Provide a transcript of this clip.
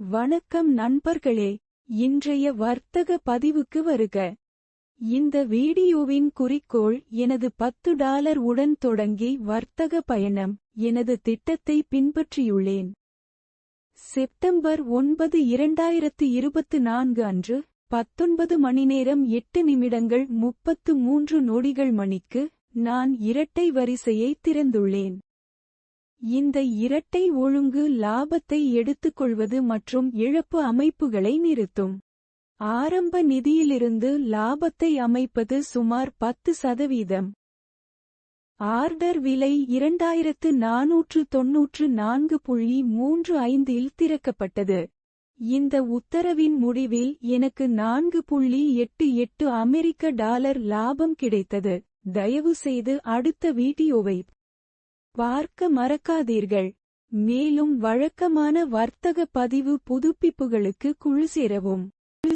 வணக்கம் நண்பர்களே இன்றைய வர்த்தக பதிவுக்கு வருக. இந்த வீடியோவின் குறிக்கோள் எனது பத்து டாலர் உடன் தொடங்கி வர்த்தக பயணம் எனது திட்டத்தை பின்பற்றியுள்ளேன். செப்டம்பர் ஒன்பது இரண்டாயிரத்து இருபத்து நான்கு அன்று பத்தொன்பது மணிநேரம் எட்டு நிமிடங்கள் முப்பத்து மூன்று நொடிகள் மணிக்கு நான் இரட்டை வரிசையை திறந்துள்ளேன். இந்த இரட்டை ஒழுங்கு லாபத்தை எடுத்துக்கொள்வது மற்றும் இழப்பு அமைப்புகளை நிறுத்தும். ஆரம்ப நிதியிலிருந்து லாபத்தை அமைப்பது சுமார் பத்து சதவீதம். ஆர்டர் விலை இரண்டாயிரத்து நாநூற்று தொன்னூற்று நான்கு புள்ளி மூன்று ஐந்தில் திறக்கப்பட்டது. இந்த உத்தரவின் முடிவில் எனக்கு நான்கு புள்ளி எட்டு எட்டு அமெரிக்க டாலர் லாபம் கிடைத்தது. தயவுசெய்து அடுத்த வீடியோவை பார்க்க மறக்காதீர்கள். மேலும் வழக்கமான வர்த்தக பதிவு புதுப்பிப்புகளுக்கு குழு சேரவும்.